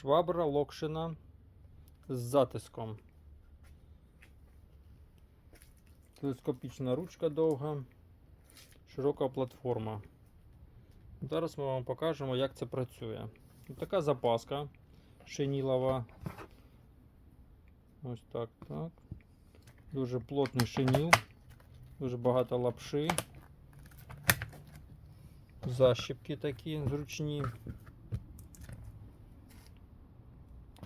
Швабра локшина з затиском. Телескопічна ручка довга, широка платформа. Зараз ми вам покажемо, як це працює. Ось така запаска шинілова. Ось так, так. Дуже плотний шиніл, дуже багато лапши. Защіпки такі зручні.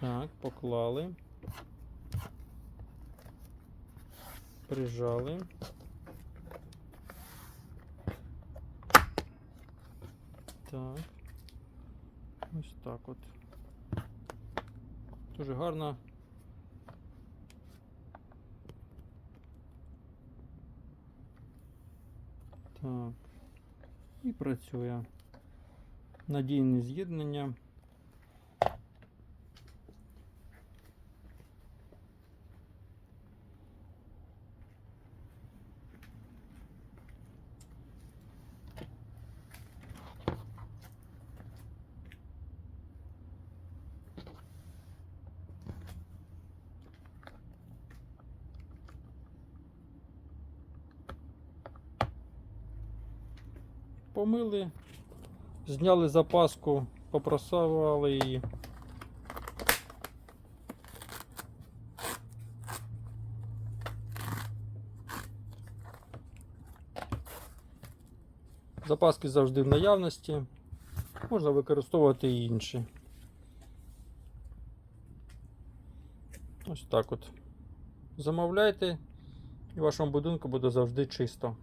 Так, поклали. Прижали. Так. Ось так от. Дуже гарно. Так. І працює. Надійне з'єднання. Помили, зняли запаску, попросували її. Запаски завжди в наявності. Можна використовувати і інші. Ось так от. Замовляйте, і в вашому будинку буде завжди чисто.